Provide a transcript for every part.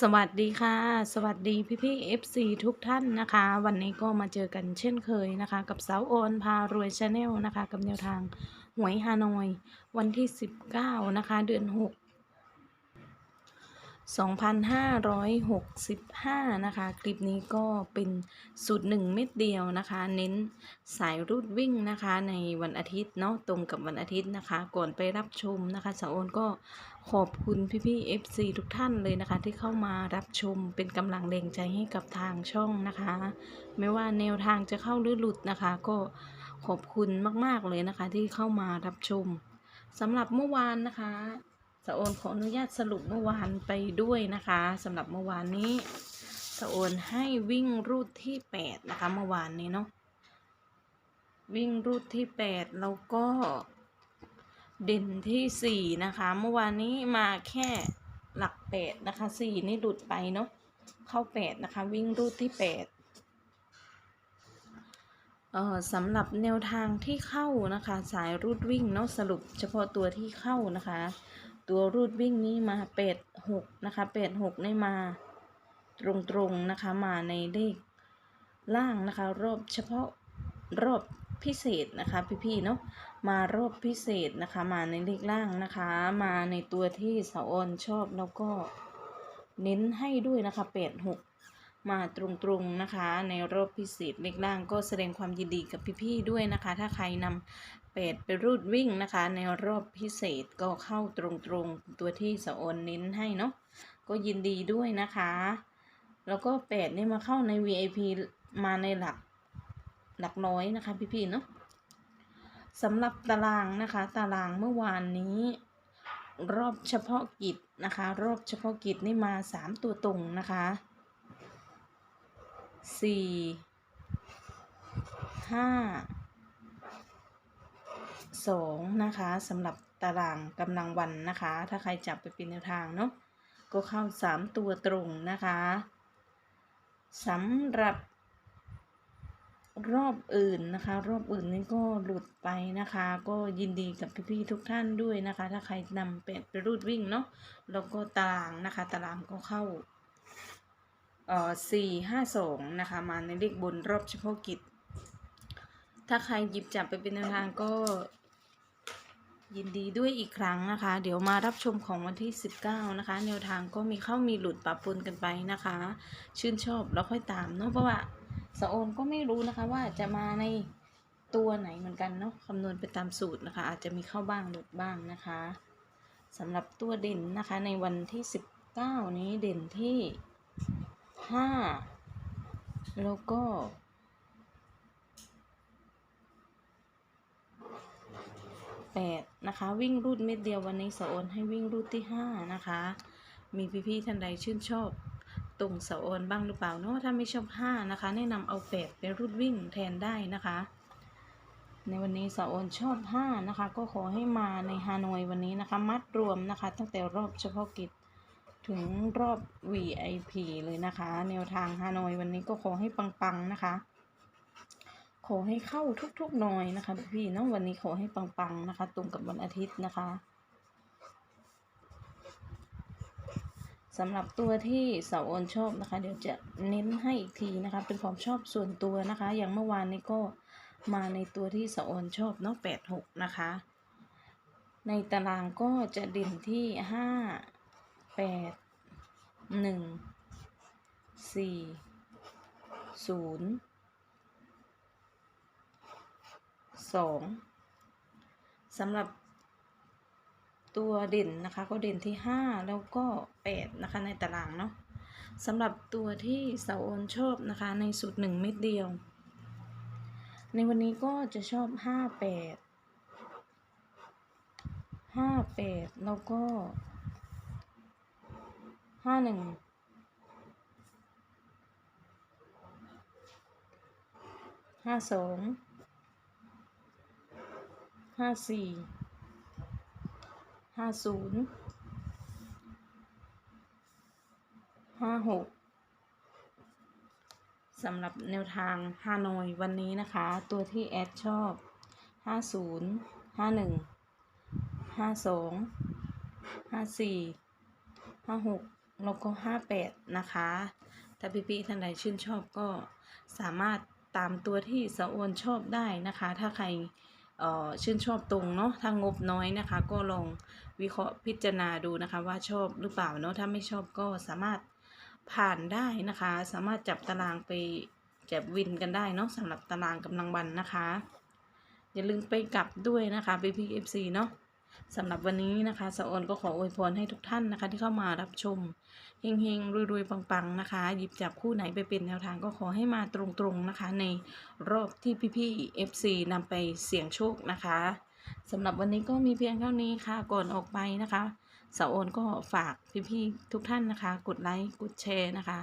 สวัสดีค่ะ สวัสดีพี่พี่ FC ทุกท่านนะคะ วันนี้ก็มาเจอกันเช่นเคยนะคะ กับสาวโอนพารวยชาแนลนะคะ กับแนวทางหวยฮานอย วันที่ 19 นะคะ เดือน 6 2565 นะคะ คลิปนี้ก็เป็นสูตรหนึ่งเม็ดเดียวนะคะ เน้นสายรูดวิ่งนะคะ ในวันอาทิตย์เนาะตรงกับวันอาทิตย์นะคะ ก่อนไปรับชมนะคะสาวโอนก็ขอบคุณพี่ๆ FC ทุกท่านเลยนะคะ ที่เข้ามารับชมเป็นกำลังแรงใจให้กับทางช่องนะคะ ไม่ว่าแนวทางจะเข้าหรือหลุดนะคะ ก็ขอบคุณมากๆเลยนะคะ ที่เข้ามารับชมสำหรับเมื่อวานนะคะ สะโอนขออนุญาตสรุปเมื่อวานไปด้วยนะคะสำหรับเมื่อวานนี้สะโอนให้วิ่งรูดที่8นะคะเมื่อวานนี้เนาะวิ่งรูดที่8แล้วก็เด่นที่4นะคะเมื่อวานนี้มาแค่หลัก8นะคะ4นี่หลุดไปเนาะเข้า8นะคะวิ่งรูดที่8เอ่อสำหรับแนวทางที่เข้านะคะ สายรูดวิ่งเนาะสรุปเฉพาะตัวที่เข้านะคะ ตัวรูดวิ่งนี้มาเป็ดหกนะคะเป็ดหกนี่มาตรงๆนะคะมาในเลขล่างนะคะ รอบเฉพาะรอบพิเศษนะคะ พี่ๆเนาะมารอบพิเศษนะคะ มาในเลขล่างนะคะ มาในตัวที่สาวออนชอบแล้วก็เน้นให้ด้วยนะคะเป็ดหกมาตรงๆนะคะ ในรอบพิเศษเลขล่างก็แสดงความยินดีกับพี่ๆด้วยนะคะ ถ้าใครนำ เป็ดไปรูดวิ่งนะคะ ในรอบพิเศษก็เข้าตรงๆตัวที่สะโอนเน้นให้เนาะก็ยินดีด้วยนะคะ แล้วก็เป็ดนี่มาเข้าใน VIP มาในหลักหลักร้อยนะคะพี่ๆเนาะสำหรับตารางนะคะ ตารางเมื่อวานนี้ รอบเฉพาะกิจนะคะ รอบเฉพาะกิจนี่มาสามตัวตรงนะคะสี่ห้าสองนะคะสำหรับตารางกำลังวันนะคะ ถ้าใครจับไปเป็นแนวทางเนาะก็เข้าสามตัวตรงนะคะสำหรับรอบอื่นนะคะ รอบอื่นนี่ก็หลุดไปนะคะ ก็ยินดีกับพี่ๆทุกท่านด้วยนะคะ ถ้าใครนำเป็ดไปรูดวิ่งเนาะแล้วก็ตารางนะคะ ตารางก็เข้าเอ่อสี่ห้าสองนะคะ มาในเลขบนรอบเฉพาะกิจ ถ้าใครหยิบจับไปเป็นแนวทางก็ ยินดีด้วยอีกครั้งนะคะ เดี๋ยวมารับชมของวันที่ 19 นะคะ แนวทางก็มีเข้ามีหลุดปรับปนกันไปนะคะ ชื่นชอบแล้วค่อยตามเนาะเพราะว่าสะโอนก็ไม่รู้นะคะว่าจะมาในตัวไหนเหมือนกันเนาะคำนวณไปตามสูตรนะคะ อาจจะมีเข้าบ้างหลุดบ้างนะคะสำหรับตัวเด่นนะคะ ในวันที่ 19 นี้เด่นที่ 5 แล้วก็ แปดนะคะ วิ่งรูดเม็ดเดียววันนี้สะโอนให้วิ่งรูดที่ห้านะคะ มีพี่ๆท่านใดชื่นชอบตรงสะโอนบ้างหรือเปล่าเนาะถ้าไม่ชอบห้านะคะ แนะนำเอาแปดไปรูดวิ่งแทนได้นะคะ ในวันนี้สะโอนชอบห้านะคะ ก็ขอให้มาในฮานอยวันนี้นะคะ มัดรวมนะคะ ตั้งแต่รอบเฉพาะกิจถึงรอบ VIP เลยนะคะ แนวทางฮานอยวันนี้ก็ขอให้ปังๆนะคะ อให้เข้าทุกๆหน่อยนะคะพี่เนาะวันนี้ขอให้ปังๆนะคะ ตรงกับวันอาทิตย์นะคะสำหรับตัวที่เสาโอนชอบนะคะ เดี๋ยวจะเน้นให้อีกทีนะคะ เป็นความชอบส่วนตัวนะคะ อย่างเมื่อวานนี้ก็มาในตัวที่เสาโอนชอบเนาะแปดหกนะคะ ในตารางก็จะเด่นที่ห้าแปดหนึ่งสี่ศูนย์ สองสำหรับตัวเด่นนะคะก็เด่นที่ห้าแล้วก็แปดนะคะในตารางเนาะสำหรับตัวที่เสาโอนชอบนะคะในสูตรหนึ่งเม็ดเดียว ในวันนี้ก็จะชอบห้าแปดห้าแปดแล้วก็ห้าหนึ่งห้าสอง ห้าสี่ห้าศูนย์ห้าหกสำหรับแนวทางฮานอยวันนี้นะคะ ตัวที่แอดชอบห้าศูนย์ห้าหนึ่งห้าสองห้าสี่ห้าหกแล้วก็ห้าแปดนะคะ ถ้าพี่ๆท่านใดชื่นชอบก็สามารถตามตัวที่สะโอนชอบได้นะคะ ถ้าใคร ชื่นชอบตรงเนาะถ้างบน้อยนะคะ ก็ลองวิเคราะห์พิจารณาดูนะคะ ว่าชอบหรือเปล่าเนาะถ้าไม่ชอบก็สามารถผ่านได้นะคะ สามารถจับตารางไปจับวินกันได้เนาะสำหรับตารางกำลังวันนะคะ อย่าลืมไปกลับด้วยนะคะพี่พีเอฟซีเนาะ สำหรับวันนี้นะคะสะออนก็ขออวยพรให้ทุกท่านนะคะ ที่เข้ามารับชมเฮงๆรวยๆปังๆนะคะ หยิบจับคู่ไหนไปเป็นแนวทางก็ขอให้มาตรงๆนะคะ ในรอบที่พี่ๆ FC นำไปเสี่ยงโชคนะคะสำหรับวันนี้ก็มีเพียงเท่านี้ค่ะก่อนออกไปนะคะสาวโอนก็ฝากพี่ๆทุกท่านนะคะ กดไลค์กดแชร์นะคะ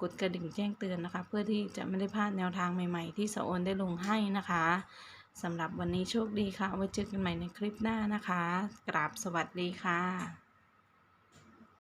กดกระดิ่งแจ้งเตือนนะคะ เพื่อที่จะไม่ได้พลาดแนวทางใหม่ๆ ที่สาวโอนได้ลงให้นะคะ สำหรับวันนี้โชคดีค่ะไว้เจอกันใหม่ในคลิปหน้านะคะ กราบสวัสดีค่ะ